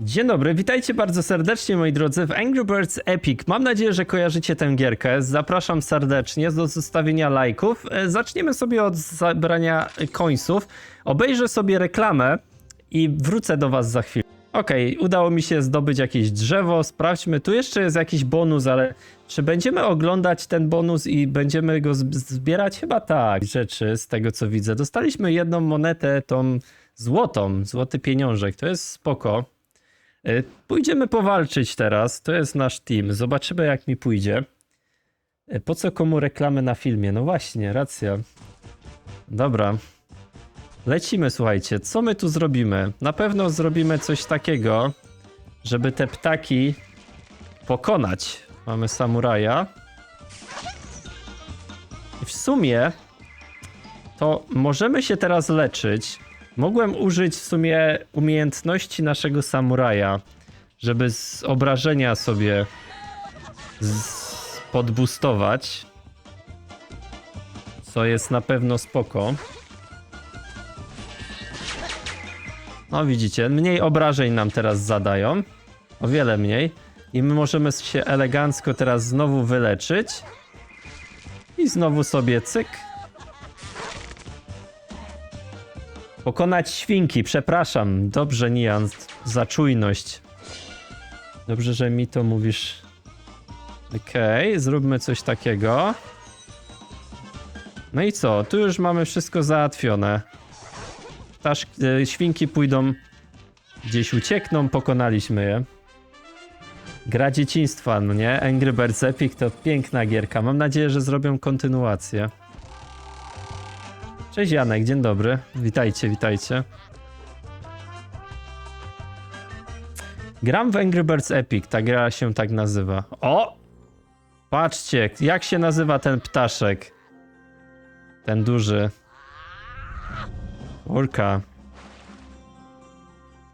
Dzień dobry, witajcie bardzo serdecznie moi drodzy w Angry Birds Epic. Mam nadzieję, że kojarzycie tę gierkę. Zapraszam serdecznie do zostawienia lajków. E, Zaczniemy sobie od zabrania końców. Obejrzę sobie reklamę i wrócę do was za chwilę. Okej, udało mi się zdobyć jakieś drzewo. Sprawdźmy, tu jeszcze jest jakiś bonus, ale czy będziemy oglądać ten bonus i będziemy go zb- zbierać? Chyba tak, rzeczy z tego co widzę. Dostaliśmy jedną monetę, tą złotą, złoty pieniążek, to jest spoko. Y, Pójdziemy powalczyć teraz. To jest nasz team. Zobaczymy, jak mi pójdzie. Y, Po co komu reklamy na filmie? No właśnie, racja. Dobra. Lecimy, słuchajcie. Co my tu zrobimy? Na pewno zrobimy coś takiego, żeby te ptaki pokonać. Mamy samuraja. I w sumie to możemy się teraz leczyć. Mogłem użyć w sumie umiejętności naszego samuraja, żeby z obrażenia sobie podbustować. Co jest na pewno spoko. No widzicie, mniej obrażeń nam teraz zadają. O wiele mniej. I my możemy się elegancko teraz znowu wyleczyć. I znowu sobie cyk. Pokonać świnki, przepraszam. Dobrze, Nian, za czujność. Dobrze, że mi to mówisz. Okej, zróbmy coś takiego. No i co? Tu już mamy wszystko załatwione. Ptasz, e, świnki pójdą gdzieś uciekną, pokonaliśmy je. Gra dzieciństwa, no nie? Angry Birds Epic to piękna gierka. Mam nadzieję, że zrobią kontynuację. Cześć Janek, dzień dobry. Witajcie, witajcie. Gram w Angry Birds Epic, ta gra się tak nazywa. O! Patrzcie, jak się nazywa ten ptaszek. Ten duży. Urka.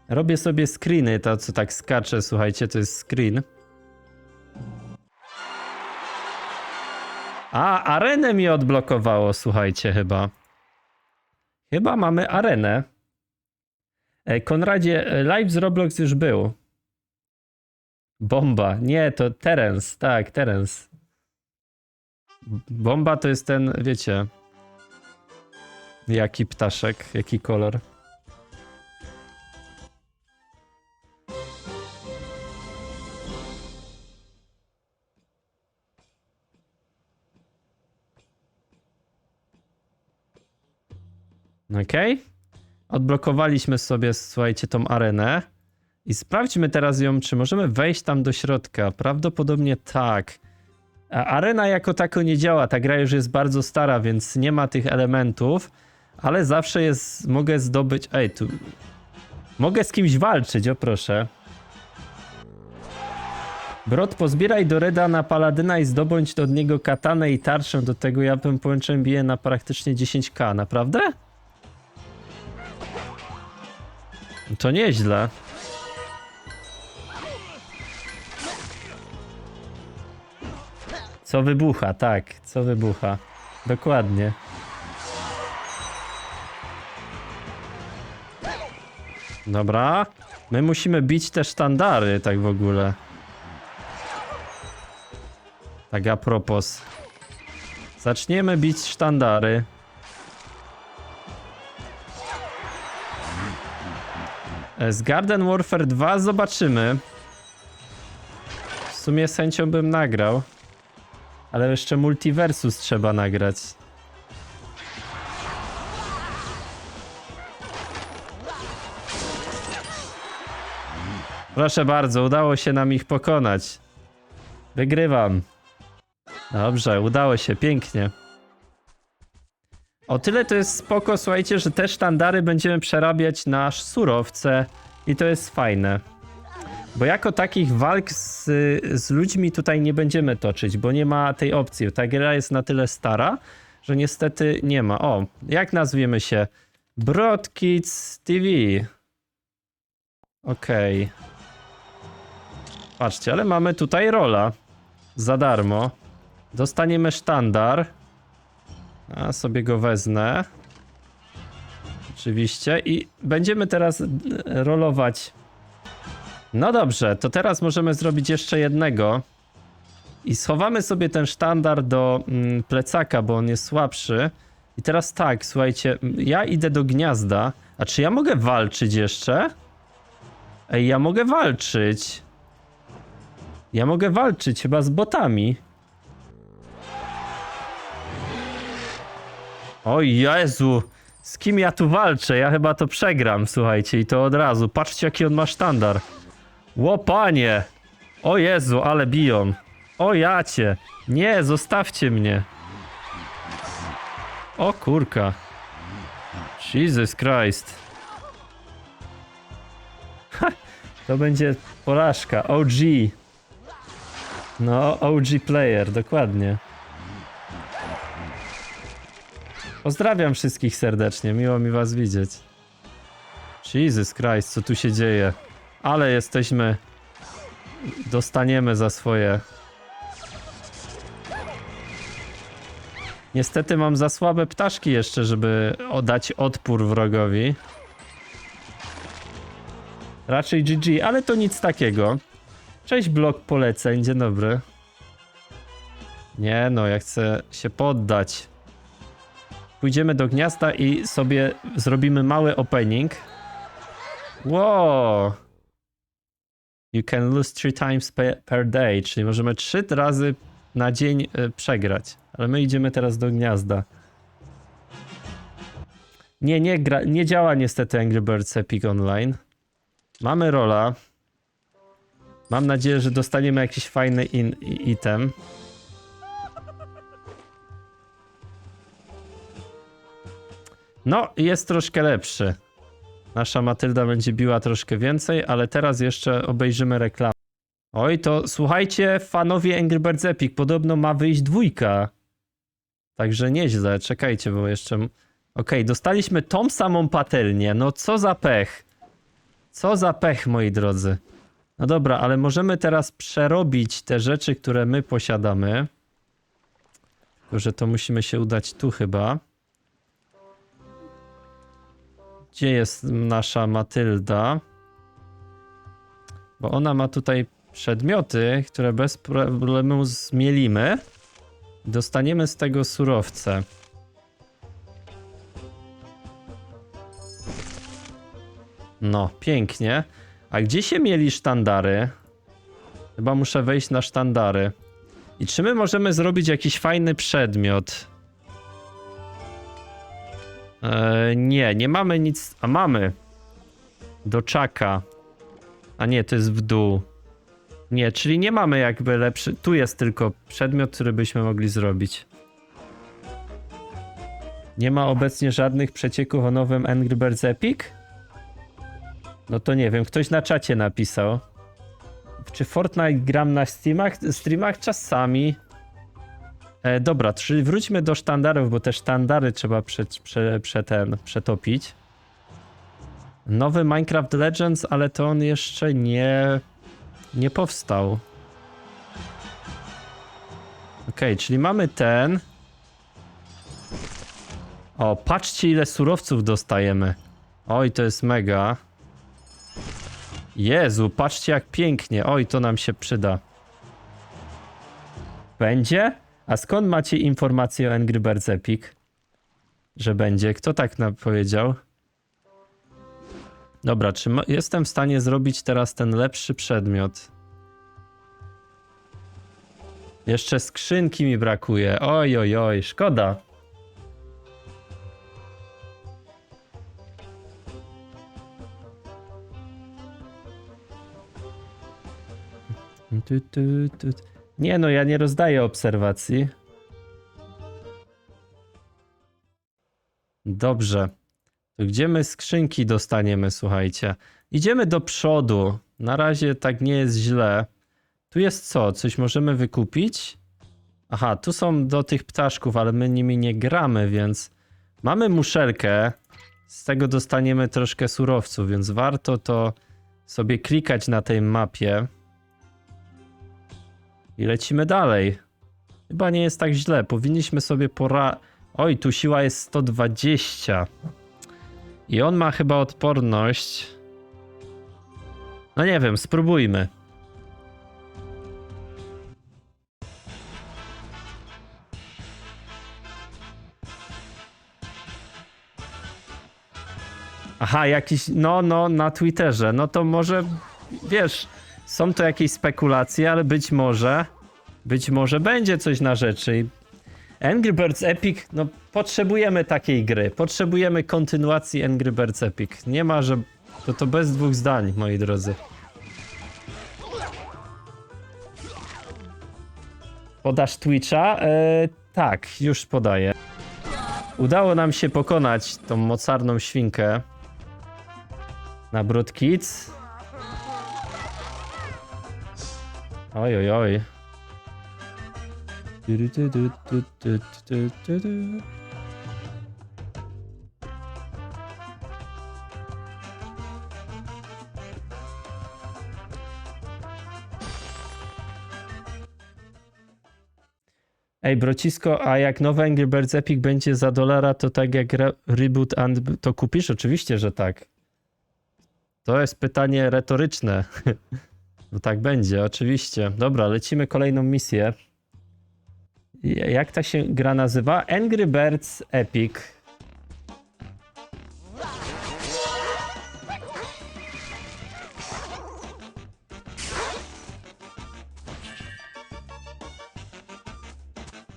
Robię sobie screeny, to co tak skacze, słuchajcie, to jest screen. A, arenę mi odblokowało, słuchajcie, chyba. Chyba mamy arenę. E, Konradzie, live z Roblox już był. Bomba. Nie, to Terence. Tak, Terence. Bomba to jest ten, wiecie. Jaki ptaszek, jaki kolor. Okej. Odblokowaliśmy sobie, słuchajcie, tą arenę. I sprawdźmy teraz ją, czy możemy wejść tam do środka. Prawdopodobnie tak. A arena jako tako nie działa. Ta gra już jest bardzo stara, więc nie ma tych elementów. Ale zawsze jest. Mogę zdobyć. Ej, tu. Mogę z kimś walczyć, o proszę. Brod, pozbieraj do Reda na Paladyna i zdobądź od niego katanę i tarczę. Do tego ja bym połączyłem bije na praktycznie 10k. Naprawdę? To nieźle. Co wybucha, tak, co wybucha. Dokładnie. Dobra. My musimy bić te sztandary, tak w ogóle. Tak a propos. Zaczniemy bić sztandary. Z Garden Warfare 2 zobaczymy. W sumie z chęcią bym nagrał. Ale jeszcze Multiversus trzeba nagrać. Proszę bardzo, udało się nam ich pokonać. Wygrywam. Dobrze, udało się, pięknie. O tyle to jest spoko, słuchajcie, że te sztandary będziemy przerabiać na surowce i to jest fajne. Bo jako takich walk z, z ludźmi tutaj nie będziemy toczyć, bo nie ma tej opcji. Ta gra jest na tyle stara, że niestety nie ma. O, jak nazwiemy się? Broad Kids TV. Okej. Patrzcie, ale mamy tutaj rola. Za darmo. Dostaniemy sztandar. A sobie go wezmę. Oczywiście. I będziemy teraz e, rolować No dobrze, to teraz możemy zrobić jeszcze jednego. I schowamy sobie ten sztandar do mm, plecaka, bo on jest słabszy. I teraz tak, słuchajcie, m, ja idę do gniazda. A czy ja mogę walczyć jeszcze? Ej, ja mogę walczyć. Ja mogę walczyć chyba z botami. O Jezu, z kim ja tu walczę? Ja chyba to przegram, słuchajcie, i to od razu. Patrzcie, jaki on ma sztandar. Łopanie! O Jezu, ale biją. O jacie. Nie, zostawcie mnie. O kurka. Jesus Christ. To będzie porażka. OG. No, OG player, dokładnie. Pozdrawiam wszystkich serdecznie, miło mi was widzieć. Jesus Christ, co tu się dzieje? Ale jesteśmy... Dostaniemy za swoje. Niestety mam za słabe ptaszki jeszcze, żeby oddać odpór wrogowi. Raczej GG, ale to nic takiego. Cześć blok poleceń, dzień dobry. Nie no, ja chcę się poddać. Pójdziemy do gniazda i sobie zrobimy mały opening. Wow! You can lose three times pe- per day, czyli możemy trzy razy na dzień y, przegrać. Ale my idziemy teraz do gniazda. Nie, nie, gra, nie działa niestety Angry Birds Epic Online. Mamy rola. Mam nadzieję, że dostaniemy jakiś fajny in, item. No, jest troszkę lepszy. Nasza Matylda będzie biła troszkę więcej, ale teraz jeszcze obejrzymy reklamę. Oj, to słuchajcie, fanowie Angry Birds Epic, podobno ma wyjść dwójka. Także nieźle, czekajcie, bo jeszcze... Okej, dostaliśmy tą samą patelnię, no co za pech. Co za pech, moi drodzy. No dobra, ale możemy teraz przerobić te rzeczy, które my posiadamy. Tylko, że to musimy się udać tu chyba. Gdzie jest nasza Matylda? Bo ona ma tutaj przedmioty, które bez problemu zmielimy. Dostaniemy z tego surowce. No, pięknie. A gdzie się mieli sztandary? Chyba muszę wejść na sztandary. I czy my możemy zrobić jakiś fajny przedmiot? Eee, nie, nie mamy nic. A mamy. Do czaka. A nie, to jest w dół. Nie, czyli nie mamy jakby lepszy. Tu jest tylko przedmiot, który byśmy mogli zrobić. Nie ma obecnie żadnych przecieków o nowym Angry Birds Epic? No to nie wiem, ktoś na czacie napisał. Czy Fortnite gram na Steamach, streamach? Czasami. E, dobra, czyli wróćmy do sztandarów, bo te sztandary trzeba prze, prze, prze ten, przetopić. Nowy Minecraft Legends, ale to on jeszcze nie, nie powstał. Okej, czyli mamy ten. O, patrzcie ile surowców dostajemy. Oj, to jest mega. Jezu, patrzcie jak pięknie. Oj, to nam się przyda. Będzie? A skąd macie informację o Angry Birds Epic? Że będzie? Kto tak na powiedział? Dobra, czy jestem w stanie zrobić teraz ten lepszy przedmiot? Jeszcze skrzynki mi brakuje. Oj, oj, oj, szkoda. Tu, tu, tu. Nie no, ja nie rozdaję obserwacji. Dobrze. To gdzie my skrzynki dostaniemy, słuchajcie? Idziemy do przodu. Na razie tak nie jest źle. Tu jest co? Coś możemy wykupić? Aha, tu są do tych ptaszków, ale my nimi nie gramy, więc mamy muszelkę. Z tego dostaniemy troszkę surowców, więc warto to sobie klikać na tej mapie. I lecimy dalej. Chyba nie jest tak źle. Powinniśmy sobie pora... Oj, tu siła jest 120. I on ma chyba odporność. No nie wiem, spróbujmy. Aha, jakiś. No, no, na Twitterze. No to może wiesz. Są to jakieś spekulacje, ale być może, być może będzie coś na rzeczy. Angry Birds Epic, no potrzebujemy takiej gry. Potrzebujemy kontynuacji Angry Birds Epic. Nie ma, że to to bez dwóch zdań, moi drodzy. Podasz Twitcha? Eee, tak, już podaję. Udało nam się pokonać tą mocarną świnkę na Brood Kids. Oj, oj, oj. Ej, brocisko, a jak nowy Angry Birds Epic będzie za dolara, to tak jak re Reboot and to kupisz? Oczywiście, że tak. To jest pytanie retoryczne. No tak będzie, oczywiście. Dobra, lecimy kolejną misję. Jak ta się gra nazywa? Angry Birds Epic.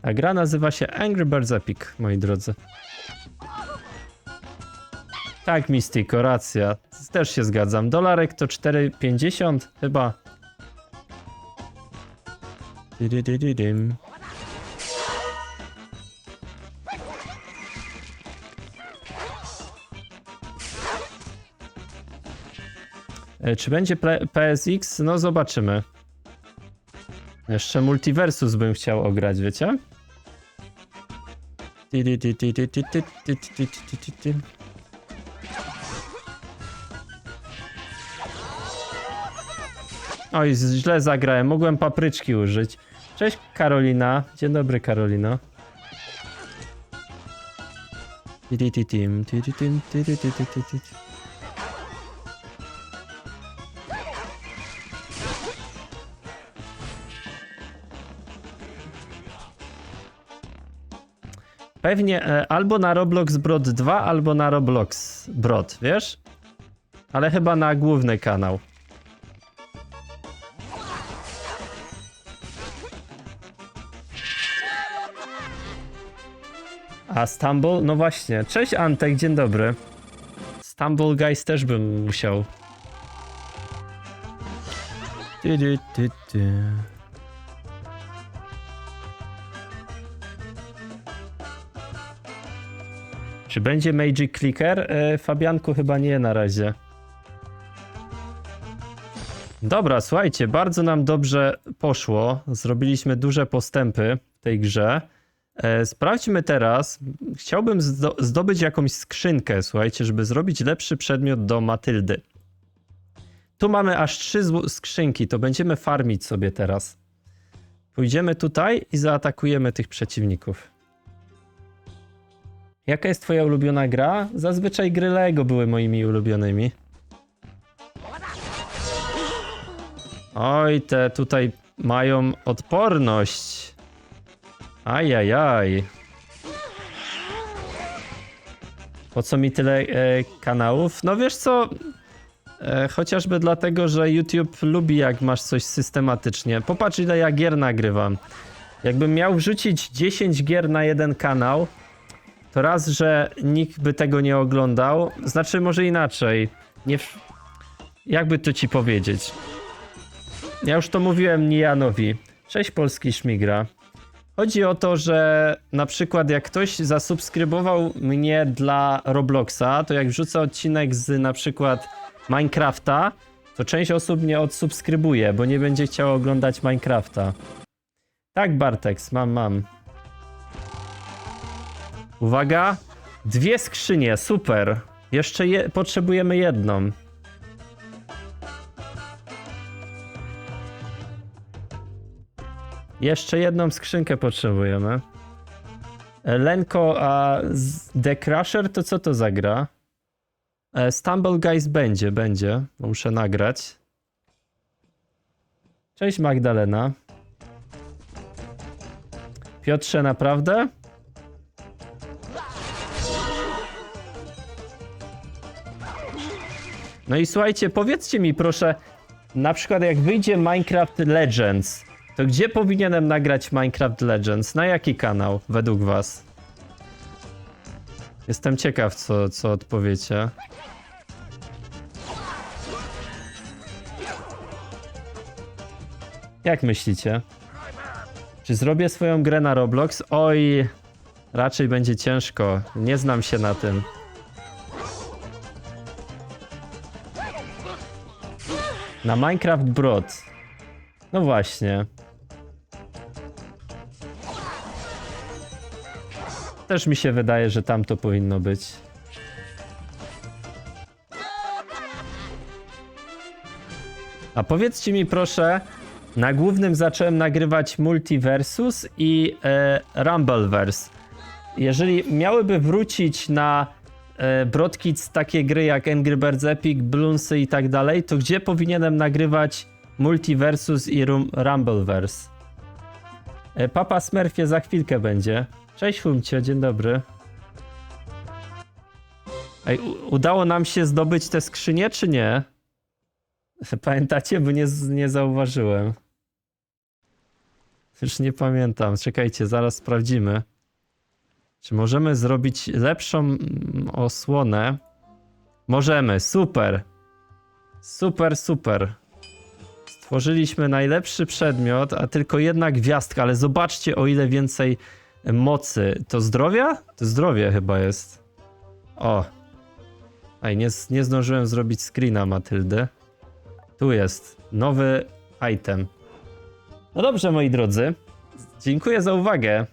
A gra nazywa się Angry Birds Epic, moi drodzy. Tak, Mistiko, racja. Też się zgadzam. Dolarek to 4,50 chyba. Dydydydym. E, czy będzie PSX? No zobaczymy. Jeszcze Multiversus bym chciał ograć, wiecie? Oj, źle zagrałem, mogłem papryczki użyć. Cześć Karolina. Dzień dobry Karolino. Pewnie e, albo na Roblox Brod 2, albo na Roblox Brod, wiesz? Ale chyba na główny kanał. A Stumble? No właśnie. Cześć Antek, dzień dobry. Stumble Guys też bym musiał. Ty, ty, ty, ty. Czy będzie Magic Clicker? E, Fabianku chyba nie na razie. Dobra, słuchajcie, bardzo nam dobrze poszło. Zrobiliśmy duże postępy w tej grze. E, sprawdźmy teraz. Chciałbym zdo- zdobyć jakąś skrzynkę, słuchajcie, żeby zrobić lepszy przedmiot do Matyldy. Tu mamy aż trzy skrzynki, to będziemy farmić sobie teraz. Pójdziemy tutaj i zaatakujemy tych przeciwników. Jaka jest twoja ulubiona gra? Zazwyczaj gry Lego były moimi ulubionymi. Oj, te tutaj mają odporność. Ajajaj. Po co mi tyle e, kanałów? No wiesz co, e, chociażby dlatego, że YouTube lubi jak masz coś systematycznie. Popatrz ile ja gier nagrywam. Jakbym miał wrzucić 10 gier na jeden kanał, to raz, że nikt by tego nie oglądał, znaczy może inaczej. Nie, jakby to ci powiedzieć? Ja już to mówiłem Nijanowi. Cześć polski szmigra. Chodzi o to, że na przykład jak ktoś zasubskrybował mnie dla Robloxa, to jak wrzucę odcinek z na przykład Minecrafta, to część osób mnie odsubskrybuje, bo nie będzie chciało oglądać Minecrafta. Tak, Bartex, mam, mam. Uwaga, dwie skrzynie, super. Jeszcze je, potrzebujemy jedną. Jeszcze jedną skrzynkę potrzebujemy. E, Lenko, a The Crusher to co to za gra? E, Stumble Guys będzie, będzie. Muszę nagrać. Cześć Magdalena. Piotrze, naprawdę? No i słuchajcie, powiedzcie mi proszę, na przykład jak wyjdzie Minecraft Legends, to gdzie powinienem nagrać Minecraft Legends? Na jaki kanał według was? Jestem ciekaw, co, co odpowiecie. Jak myślicie? Czy zrobię swoją grę na Roblox? Oj, raczej będzie ciężko. Nie znam się na tym. Na Minecraft Broad. No właśnie. Też mi się wydaje, że tam to powinno być. A powiedzcie mi proszę, na głównym zacząłem nagrywać Multiversus i e, Rumbleverse. Jeżeli miałyby wrócić na e, Broadkids takie gry jak Angry Birds Epic, Bloonsy i tak dalej, to gdzie powinienem nagrywać Multiversus i Rum Rumbleverse? E, Papa Smurfie za chwilkę będzie. Cześć Humcio, dzień dobry. Ej, udało nam się zdobyć te skrzynie, czy nie? Pamiętacie, bo nie, nie zauważyłem. Już nie pamiętam. Czekajcie, zaraz sprawdzimy. Czy możemy zrobić lepszą mm, osłonę? Możemy, super. Super, super. Stworzyliśmy najlepszy przedmiot, a tylko jedna gwiazdka, ale zobaczcie o ile więcej mocy. To zdrowia? To zdrowie chyba jest. O. Ej, nie, nie zdążyłem zrobić screena Matyldy. Tu jest nowy item. No dobrze, moi drodzy. Dziękuję za uwagę.